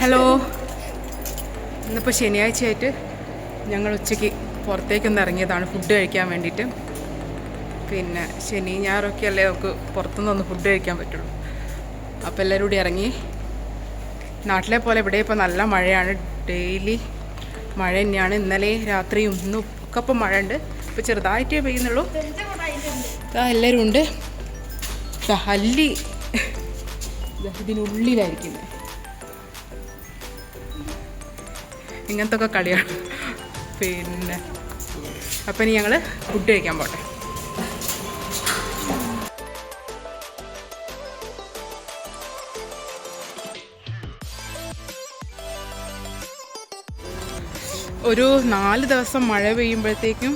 Hello ഇന്നിപ്പോൾ ശനിയാഴ്ചയായിട്ട് ഞങ്ങൾ ഉച്ചയ്ക്ക് പുറത്തേക്കൊന്ന് ഇറങ്ങിയതാണ്. ഫുഡ് കഴിക്കാൻ വേണ്ടിയിട്ട്. പിന്നെ ശനി ഞായറൊക്കെ അല്ലേ നമുക്ക് പുറത്തുനിന്നൊന്ന് ഫുഡ് കഴിക്കാൻ പറ്റുള്ളൂ. അപ്പോൾ എല്ലാവരും കൂടി ഇറങ്ങി. നാട്ടിലെ പോലെ ഇവിടെ ഇപ്പോൾ നല്ല മഴയാണ്. ഡെയിലി മഴ തന്നെയാണ്. ഇന്നലെ രാത്രിയും ഇന്നും ഒക്കെ ഇപ്പം മഴ ഉണ്ട്. ഇപ്പോൾ ചെറുതായിട്ടേ പെയ്യുന്നുള്ളൂ. എല്ലാവരും ഉണ്ട്. ദാ ഇതിനുള്ളിലായിരിക്കുന്നത്. ഇങ്ങനത്തെ ഒക്കെ കളിയാണ്. പിന്നെ അപ്പം ഇനി ഞങ്ങൾ ഫുഡ് കഴിക്കാൻ പോട്ടെ. ഒരു നാല് ദിവസം മഴ പെയ്യുമ്പോഴത്തേക്കും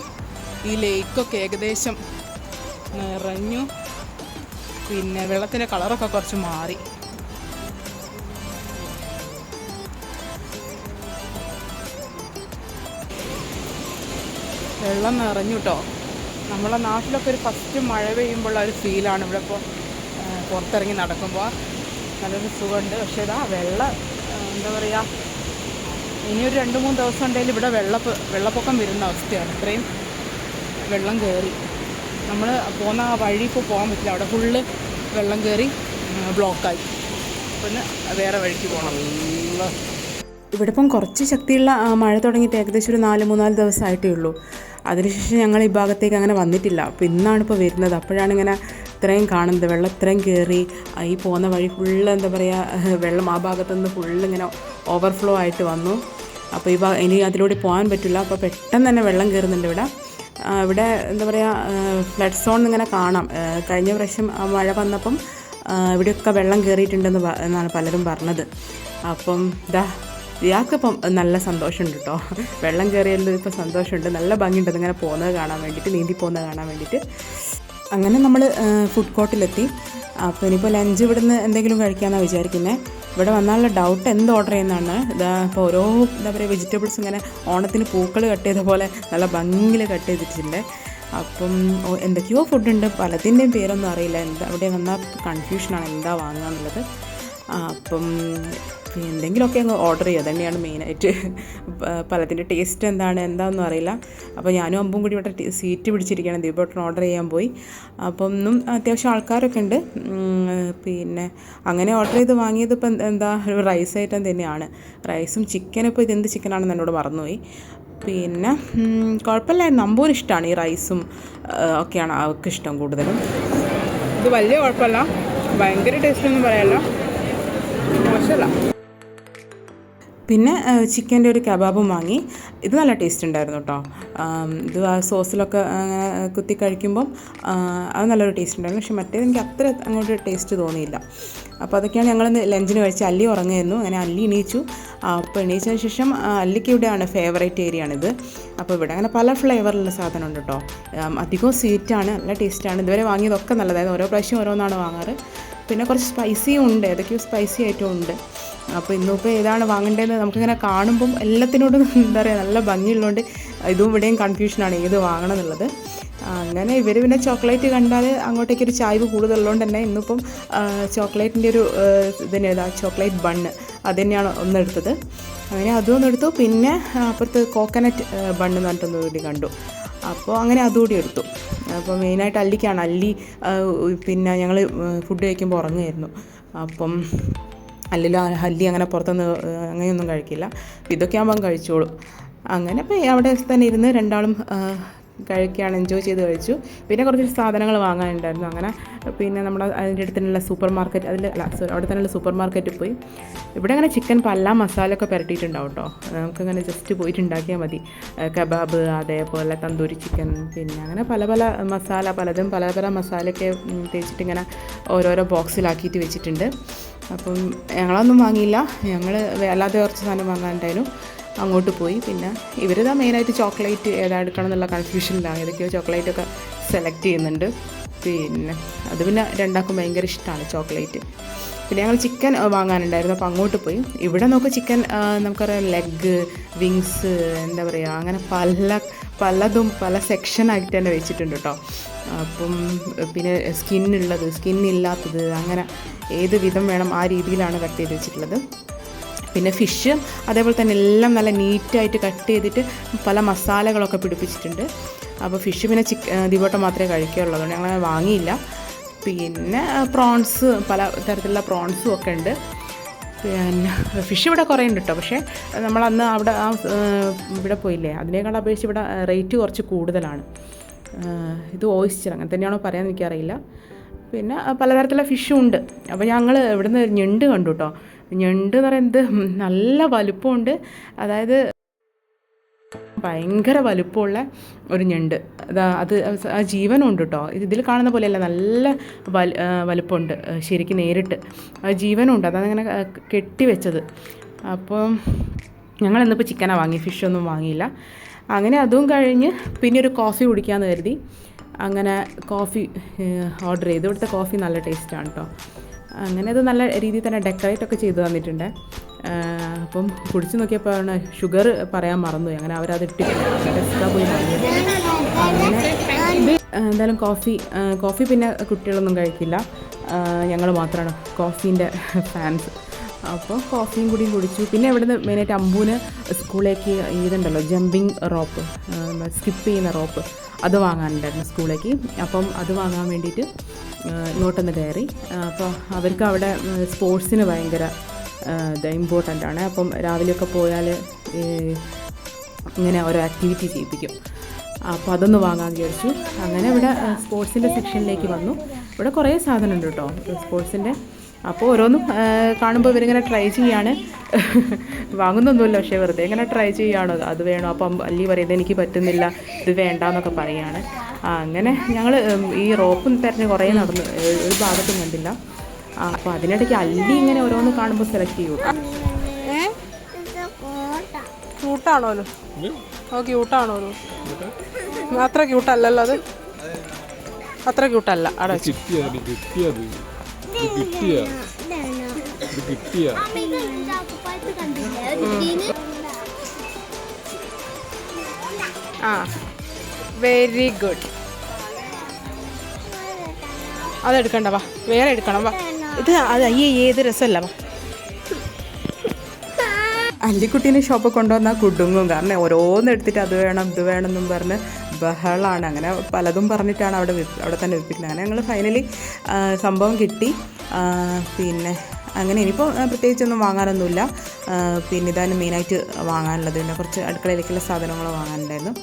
ഈ ലേക്കൊക്കെ ഏകദേശം നിറഞ്ഞു. പിന്നെ വെള്ളത്തിന്റെ കളറൊക്കെ കുറച്ച് മാറി. വെള്ളം നിറഞ്ഞു കേട്ടോ നമ്മളെ നാട്ടിലൊക്കെ ഒരു ഫസ്റ്റ് മഴ പെയ്യുമ്പോൾ ഒരു ഫീലാണ് ഇവിടെ ഇപ്പോൾ പുറത്തിറങ്ങി നടക്കുമ്പോൾ നല്ലൊരു സുഖമുണ്ട്. പക്ഷെ ഇതാ വെള്ളം എന്താ പറയുക ഇനിയൊരു രണ്ട് മൂന്ന് ദിവസം ഉണ്ടെങ്കിൽ ഇവിടെ വെള്ള വെള്ളപ്പൊക്കം വരുന്ന അവസ്ഥയാണ്. ഇത്രയും വെള്ളം കയറി നമ്മൾ പോകുന്ന ആ വഴി ഇപ്പോൾ പോകാൻ പറ്റില്ല. അവിടെ ഫുള്ള് വെള്ളം കയറി ബ്ലോക്കായി പിന്നെ വേറെ വഴിക്ക് പോകണം ഇവിടെ ഇപ്പം കുറച്ച് ശക്തിയുള്ള മഴ തുടങ്ങിയിട്ട് ഏകദേശം ഒരു നാല് മൂന്നാൽ ദിവസമായിട്ടേ ഉള്ളൂ. അതിനുശേഷം ഞങ്ങൾ ഈ ഭാഗത്തേക്ക് അങ്ങനെ വന്നിട്ടില്ല. അപ്പോൾ ഇന്നാണ് ഇപ്പോൾ വരുന്നത്. അപ്പോഴാണ് ഇങ്ങനെ ഇത്രയും കാണുന്നത്. വെള്ളം ഇത്രയും കയറി ഈ പോകുന്ന വഴി ഫുള്ള് എന്താ പറയുക വെള്ളം ആ ഭാഗത്തുനിന്ന് ഫുള്ള് ഇങ്ങനെ ഓവർഫ്ലോ ആയിട്ട് വന്നു. അപ്പോൾ ഈ ഭാഗം ഇനി അതിലൂടെ പോകാൻ പറ്റില്ല. അപ്പോൾ പെട്ടെന്ന് തന്നെ വെള്ളം കയറുന്നുണ്ട് ഇവിടെ. ഇവിടെ എന്താ പറയുക ഫ്ലഡ് സോൺ ഇങ്ങനെ കാണാം. കഴിഞ്ഞ പ്രാവശ്യം മഴ വന്നപ്പം ഇവിടെയൊക്കെ വെള്ളം കയറിയിട്ടുണ്ടെന്ന് എന്നാണ് പലരും പറഞ്ഞത്. അപ്പം ഇതാ ഇയാൾക്കിപ്പം നല്ല സന്തോഷമുണ്ട് കേട്ടോ വെള്ളം കയറിയതിൽ ഇപ്പോൾ സന്തോഷമുണ്ട്. നല്ല ഭംഗിയുണ്ട് അതിങ്ങനെ പോകുന്നത് കാണാൻ വേണ്ടിയിട്ട് നീന്തി പോകുന്നത് കാണാൻ വേണ്ടിയിട്ട്. അങ്ങനെ നമ്മൾ ഫുഡ് കോർട്ടിലെത്തി അപ്പോൾ ഇനിയിപ്പോൾ ലഞ്ച് ഇവിടുന്ന് എന്തെങ്കിലും കഴിക്കാമെന്നാണ് വിചാരിക്കുന്നത് ഇവിടെ വന്നാലുള്ള ഡൗട്ട് എന്ത് ഓർഡർ ചെയ്യുന്നതാണ്. ഇതാ ഇപ്പോൾ ഓരോ എന്താ പറയുക വെജിറ്റബിൾസ് ഇങ്ങനെ ഓണത്തിന് പൂക്കൾ കട്ട് ചെയ്ത പോലെ നല്ല ഭംഗിയിൽ കട്ട് ചെയ്തിട്ടുണ്ട്. അപ്പം എന്തൊക്കെയോ ഫുഡുണ്ട് പലതിന്റെയും പേരൊന്നും അറിയില്ല. എന്താ അവിടെ വന്നാൽ കൺഫ്യൂഷനാണ് എന്താ വാങ്ങുക എന്നുള്ളത് അപ്പം എന്തെങ്കിലുമൊക്കെ അങ്ങ് ഓർഡർ ചെയ്യുക തന്നെയാണ് മെയിനായിട്ട് പലതിന്റെ ടേസ്റ്റ് എന്താണ് എന്താണെന്നും അറിയില്ല. അപ്പോൾ ഞാനും അമ്പും കൂടി ഇവിടെ സീറ്റ് പിടിച്ചിരിക്കുകയാണ്. ദീപോട്ടൻ ഓർഡർ ചെയ്യാൻ പോയി. അപ്പം ഒന്നും അത്യാവശ്യം ആൾക്കാരൊക്കെ ഉണ്ട്. പിന്നെ അങ്ങനെ ഓർഡർ ചെയ്ത് വാങ്ങിയത് ഇപ്പം എന്താ ഒരു റൈസ് ഐറ്റം തന്നെയാണ്. റൈസും ചിക്കനും ഇപ്പോൾ ഇതെന്ത് ചിക്കനാണെന്ന് എന്നോട് മറന്നുപോയി. പിന്നെ കുഴപ്പമില്ലായിരുന്നു. അമ്പൂന് ഇഷ്ടമാണ് ഈ റൈസും ഒക്കെയാണ് അവർക്ക് ഇഷ്ടം കൂടുതലും. ഇത് വലിയ കുഴപ്പമില്ല. ഭയങ്കര ടേസ്റ്റ് ഒന്നും പറയാമല്ലോ മോശമല്ല. പിന്നെ ചിക്കന്റെ ഒരു കബാബും വാങ്ങി. ഇത് നല്ല ടേസ്റ്റ് ഉണ്ടായിരുന്നു കേട്ടോ ഇത് ആ സോസിലൊക്കെ അങ്ങനെ കുത്തി കഴിക്കുമ്പം അത് നല്ലൊരു ടേസ്റ്റ് ഉണ്ടായിരുന്നു. പക്ഷെ മറ്റേത് എനിക്ക് അത്ര അങ്ങോട്ട് ടേസ്റ്റ് തോന്നിയില്ല. അപ്പോൾ അതൊക്കെയാണ് ഞങ്ങൾ ലഞ്ചിന് കഴിച്ച് അല്ലി ഉറങ്ങുമായിരുന്നു അങ്ങനെ അല്ലി എണീച്ചു. അപ്പോൾ എണീച്ചതിന് ശേഷം അല്ലിക്ക് ഇവിടെയാണ് ഫേവറേറ്റ് ഏരിയ ആണിത് അപ്പോൾ ഇവിടെ അങ്ങനെ പല ഫ്ലേവറിലുള്ള സാധനം ഉണ്ട് കേട്ടോ അധികവും സ്വീറ്റാണ് നല്ല ടേസ്റ്റാണ്. ഇതുവരെ വാങ്ങിയതൊക്കെ നല്ലതായത് ഓരോ പ്രാവശ്യം ഓരോന്നാണ് വാങ്ങാറ്. പിന്നെ കുറച്ച് സ്പൈസിയും ഉണ്ട്. ഏതൊക്കെയോ സ്പൈസി ആയിട്ടും ഉണ്ട്. അപ്പോൾ ഇന്നിപ്പോൾ ഏതാണ് വാങ്ങേണ്ടതെന്ന് നമുക്കിങ്ങനെ കാണുമ്പം എല്ലാത്തിനോടും എന്താ പറയുക നല്ല ഭംഗിയുള്ളതുകൊണ്ട് ഇതും ഇവിടെയും കൺഫ്യൂഷനാണ് ഏത് വാങ്ങണം എന്നുള്ളത് അങ്ങനെ ഇവർ പിന്നെ ചോക്ലേറ്റ് കണ്ടാൽ അങ്ങോട്ടേക്ക് ഒരു ചായ്വ് കൂടുതലുള്ളതുകൊണ്ട് തന്നെ ഇന്നിപ്പം ചോക്ലേറ്റിന്റെ ഒരു ഇതിന് ഏതാ ചോക്ലേറ്റ് ബണ്ണ് അത് തന്നെയാണ് ഒന്നെടുത്തത്. അങ്ങനെ അതും ഒന്നെടുത്തു പിന്നെ അപ്പുറത്ത് കോക്കനട്ട് ബണ്ണ് എന്ന് പറഞ്ഞിട്ടൊന്ന് കൂടി കണ്ടു. അപ്പോൾ അങ്ങനെ അതുകൂടി എടുത്തു. അപ്പോൾ മെയിനായിട്ട് അല്ലിക്കാണ്. അല്ലി പിന്നെ ഞങ്ങൾ ഫുഡ് കഴിക്കുമ്പോൾ ഉറങ്ങുമായിരുന്നു അപ്പം അല്ലല്ലോ ഹല്ലി അങ്ങനെ പുറത്തുനിന്ന് അങ്ങനെയൊന്നും കഴിക്കില്ല. ഇതൊക്കെ ആകുമ്പം കഴിച്ചോളും. അങ്ങനെ അപ്പോൾ അവിടെ തന്നെ ഇരുന്ന് രണ്ടാളും കഴിക്കുകയാണ് എൻജോയ് ചെയ്ത് കഴിച്ചു. പിന്നെ കുറച്ച് സാധനങ്ങൾ വാങ്ങാനുണ്ടായിരുന്നു അങ്ങനെ. പിന്നെ നമ്മുടെ അതിന്റെ അടുത്തുള്ള സൂപ്പർ മാർക്കറ്റ് അതിൽ അല്ല സോറി അവിടെ തന്നെയുള്ള സൂപ്പർ മാർക്കറ്റിൽ പോയി. ഇവിടെ അങ്ങനെ ചിക്കൻ പല മസാലയൊക്കെ പുരട്ടിയിട്ടുണ്ടാവും കേട്ടോ. നമുക്കങ്ങനെ ജസ്റ്റ് പോയിട്ട് ഉണ്ടാക്കിയാൽ മതി. കബാബ് അതേപോലെ തന്തൂരി ചിക്കൻ പിന്നെ അങ്ങനെ പല പല മസാല പലതും പല പല മസാലയൊക്കെ തേച്ചിട്ട് ഇങ്ങനെ ഓരോരോ ബോക്സിലാക്കിയിട്ട് വെച്ചിട്ടുണ്ട്. അപ്പം ഞങ്ങളൊന്നും വാങ്ങിയില്ല. ഞങ്ങൾ അല്ലാതെ കുറച്ച് സാധനം വാങ്ങാനുണ്ടായിരുന്നു. അങ്ങോട്ട് പോയി. പിന്നെ ഇവരിതാ മെയിനായിട്ട് ചോക്ലേറ്റ് ഏതാ എടുക്കണം എന്നുള്ള കൺഫ്യൂഷനിലാണ് ഏതൊക്കെയോ ചോക്ലേറ്റ് ഒക്കെ സെലക്ട് ചെയ്യുന്നുണ്ട്. പിന്നെ അത് പിന്നെ രണ്ടാൾക്കും ഭയങ്കര ഇഷ്ടമാണ് ചോക്ലേറ്റ് പിന്നെ ഞങ്ങൾ ചിക്കൻ വാങ്ങാനുണ്ടായിരുന്നു. അപ്പോൾ അങ്ങോട്ട് പോയി. ഇവിടെ നോക്കുക ചിക്കൻ നമുക്കറിയാം ലെഗ് വിങ്സ് എന്താ പറയുക അങ്ങനെ പല പലതും പല സെക്ഷനായിട്ട് തന്നെ വെച്ചിട്ടുണ്ട് കേട്ടോ അപ്പം പിന്നെ സ്കിന്നുള്ളത് സ്കിന്നില്ലാത്തത് അങ്ങനെ ഏത് വിധം വേണം ആ രീതിയിലാണ് കട്ട് ചെയ്ത് വെച്ചിട്ടുള്ളത്. പിന്നെ ഫിഷ് അതേപോലെ തന്നെ എല്ലാം നല്ല നീറ്റായിട്ട് കട്ട് ചെയ്തിട്ട് പല മസാലകളൊക്കെ പിടിപ്പിച്ചിട്ടുണ്ട്. അപ്പോൾ ഫിഷ് പിന്നെ ചിക്ക് ദിവട്ടം മാത്രമേ അതുകൊണ്ട് ഞങ്ങൾ വാങ്ങിയില്ല. പിന്നെ പ്രോൺസ് പല തരത്തിലുള്ള പ്രോൺസും ഒക്കെ ഉണ്ട്. പിന്നെ ഫിഷ് ഇവിടെ കുറേ ഉണ്ട് കേട്ടോ പക്ഷേ നമ്മളന്ന് അവിടെ ആ ഇവിടെ പോയില്ലേ? അതിനേക്കാൾ അപേക്ഷിച്ച് ഇവിടെ റേറ്റ് കുറച്ച് കൂടുതലാണ്. ഇത് ഓയിസ്റ്റർ അങ്ങനെ തന്നെയാണോ പറയാൻ എനിക്കറിയില്ല. പിന്നെ പലതരത്തിലുള്ള ഫിഷും ഉണ്ട്. അപ്പോൾ ഞങ്ങൾ ഇവിടുന്ന് ഞണ്ട് കണ്ടു കേട്ടോ ഞണ്ട് പറയുന്നത് നല്ല വലുപ്പമുണ്ട്. അതായത് ഭയങ്കര വലുപ്പമുള്ള ഒരു ഞണ്ട്. അതാ ആ ജീവനുണ്ട് കേട്ടോ ഇത് ഇതിൽ കാണുന്ന പോലെയല്ല നല്ല വല വലുപ്പമുണ്ട് ശരിക്കും നേരിട്ട്. ആ ജീവനുണ്ട് ഇങ്ങനെ കെട്ടിവെച്ചത് അപ്പം ഞങ്ങൾ ഇന്നിപ്പോൾ ചിക്കനാണ് വാങ്ങി ഫിഷൊന്നും വാങ്ങിയില്ല. അങ്ങനെ അതും കഴിഞ്ഞ് പിന്നെ ഒരു കോഫി കുടിക്കാമെന്ന് കരുതി. അങ്ങനെ കോഫി ഓർഡർ ചെയ്തു. ഇവിടുത്തെ കോഫി നല്ല ടേസ്റ്റാണ് കേട്ടോ അങ്ങനെ അത് നല്ല രീതിയിൽ തന്നെ ഡെക്കറേറ്റ് ഒക്കെ ചെയ്തു തന്നിട്ടുണ്ട്. അപ്പം കുടിച്ചു നോക്കിയപ്പോൾ ഷുഗർ പറയാൻ മറന്നു അങ്ങനെ അവരത് ഇട്ടി പോയി മറന്നു അങ്ങനെ എന്തായാലും കോഫി കോഫി പിന്നെ കുട്ടികളൊന്നും കഴിക്കില്ല. ഞങ്ങൾ മാത്രമാണ് കോഫീന്റെ ഫാൻസ് അപ്പോൾ കോഫിയും കൂടിയും കുടിച്ചു. പിന്നെ ഇവിടുന്ന് മെയിനായിട്ട് അമ്പൂന് സ്കൂളിലേക്ക് ഇതുണ്ടല്ലോ ജമ്പിങ് റോപ്പ് സ്കിപ്പ് ചെയ്യുന്ന റോപ്പ് അത് വാങ്ങാനുണ്ടായിരുന്നു സ്കൂളിലേക്ക്. അപ്പം അത് വാങ്ങാൻ വേണ്ടിയിട്ട് ഇങ്ങോട്ടൊന്ന് കയറി. അപ്പോൾ അവർക്ക് അവിടെ സ്പോർട്സിന് ഭയങ്കര ഇത് ഇമ്പോർട്ടന്റ് ആണ്. അപ്പം രാവിലെയൊക്കെ പോയാൽ ഇങ്ങനെ ഓരോ ആക്ടിവിറ്റി ചെയ്യിപ്പിക്കും. അപ്പോൾ അതൊന്ന് വാങ്ങാൻ വിചാരിച്ചു. അങ്ങനെ ഇവിടെ സ്പോർട്സിന്റെ സെക്ഷനിലേക്ക് വന്നു. ഇവിടെ കുറേ സാധനം ഉണ്ട് കേട്ടോ. സ്പോർട്സിന്റെ അപ്പോൾ ഓരോന്നും കാണുമ്പോൾ ഇവരിങ്ങനെ ട്രൈ ചെയ്യാണ്. വാങ്ങുന്നൊന്നുമില്ല പക്ഷേ വെറുതെ ഇങ്ങനെ ട്രൈ ചെയ്യുകയാണോ. അത് വേണോ? അപ്പം അല്ലി പറയുന്നത് എനിക്ക് പറ്റുന്നില്ല ഇത് വേണ്ടാന്നൊക്കെ പറയാണ് ആ, അങ്ങനെ ഞങ്ങൾ ഈ റോപ്പും തിരഞ്ഞ് കുറേ നടന്നു ഒരു ഭാഗത്തും കണ്ടില്ല. ആ, അപ്പോൾ അതിനിടയ്ക്ക് അല്ലി ഇങ്ങനെ ഓരോന്ന് കാണുമ്പോൾ സെലക്ട് ചെയ്യൂ. ക്യൂട്ടാണോലോ ഓ ക്യൂട്ടാണോലോ അത്ര ക്യൂട്ടല്ലല്ലോ അത്? അത്ര ക്യൂട്ടല്ല അവിടെ കിട്ടിയ ഇത് കിട്ടിയ ആ വെരി ഗുഡ് അതെടുക്കണ്ട വാ. വേറെ എടുക്കണം വാ. ഇത് അത് അയ്യേ ഏത് രസമല്ല വാ. അല്ലിക്കുട്ടീനെ ഷോപ്പിൽ കൊണ്ടുവന്നാൽ കുടുങ്ങും. കാരണം ഓരോന്നെടുത്തിട്ട് അത് വേണം ഇത് വേണം എന്നും പറഞ്ഞ് ബഹളാണ്. അങ്ങനെ പലതും പറഞ്ഞിട്ടാണ് അവിടെ അവിടെ തന്നെ വിൽപ്പിക്കുന്നത് അങ്ങനെ ഞങ്ങൾ ഫൈനലി സംഭവം കിട്ടി. പിന്നെ അങ്ങനെ ഇനിയിപ്പോൾ പ്രത്യേകിച്ചൊന്നും വാങ്ങാനൊന്നുമില്ല. പിന്നെ ഇതാണ് മെയിനായിട്ട് വാങ്ങാനുള്ളത്. പിന്നെ കുറച്ച് അടുക്കളയിലേക്കുള്ള സാധനങ്ങൾ വാങ്ങാനുണ്ടായിരുന്നു.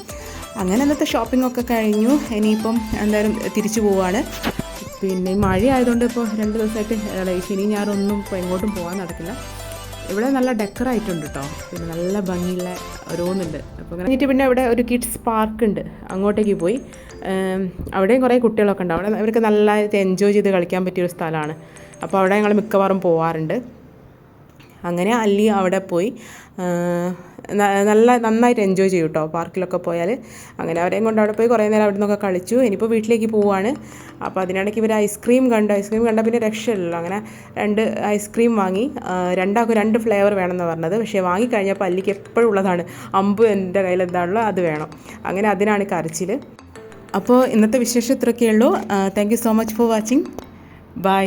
അങ്ങനെ അന്നത്തെ ഷോപ്പിംഗ് ഒക്കെ കഴിഞ്ഞു. ഇനിയിപ്പം എന്തായാലും തിരിച്ചു പോവാണ്. പിന്നെ മഴ ആയതുകൊണ്ട് ഇപ്പോൾ രണ്ട് ദിവസമായിട്ട് ഈ ശനി ഞാറൊന്നും ഇപ്പോൾ എങ്ങോട്ടും പോകാൻ നടക്കില്ല. ഇവിടെ നല്ല ഡെക്കറായിട്ടുണ്ട് കേട്ടോ പിന്നെ നല്ല ഭംഗിയുള്ള ഓരോന്നുണ്ട് അപ്പോൾ കഴിഞ്ഞിട്ട് പിന്നെ ഇവിടെ ഒരു കിഡ്സ് പാർക്ക് ഉണ്ട് അങ്ങോട്ടേക്ക് പോയി. അവിടെയും കുറേ കുട്ടികളൊക്കെ ഉണ്ട്. അവിടെ ഇവർക്ക് നല്ലതായിട്ട് എൻജോയ് ചെയ്ത് കളിക്കാൻ പറ്റിയൊരു സ്ഥലമാണ്. അപ്പോൾ അവിടെ ഞങ്ങൾ മിക്കവാറും പോവാറുണ്ട്. അങ്ങനെ അല്ലി അവിടെ പോയി. നല്ല നന്നായിട്ട് എൻജോയ് ചെയ്യും കേട്ടോ പാർക്കിലൊക്കെ പോയാൽ. അങ്ങനെ അവരെയും കൊണ്ട് അവിടെ പോയി കുറേ നേരം അവിടെ നിന്നൊക്കെ കളിച്ചു. ഇനിയിപ്പോൾ വീട്ടിലേക്ക് പോവാണ്. അപ്പോൾ അതിനിടയ്ക്ക് ഇവർ ഐസ്ക്രീം കണ്ടു. ഐസ്ക്രീം കണ്ട പിന്നെ രക്ഷയില്ലല്ലോ. അങ്ങനെ രണ്ട് ഐസ്ക്രീം വാങ്ങി. രണ്ടാക്കും രണ്ട് ഫ്ലേവർ വേണമെന്ന് പറഞ്ഞത്. പക്ഷേ വാങ്ങിക്കഴിഞ്ഞപ്പോൾ അല്ലിക്ക് എപ്പോഴും ഉള്ളതാണ്. അമ്പ് എന്റെ കയ്യിൽ എന്താണല്ലോ അത് വേണം. അങ്ങനെ അതിനാണ് കരച്ചിൽ. അപ്പോൾ ഇന്നത്തെ വിശേഷം ഇത്രയൊക്കെയുള്ളൂ thank you so much for watching bye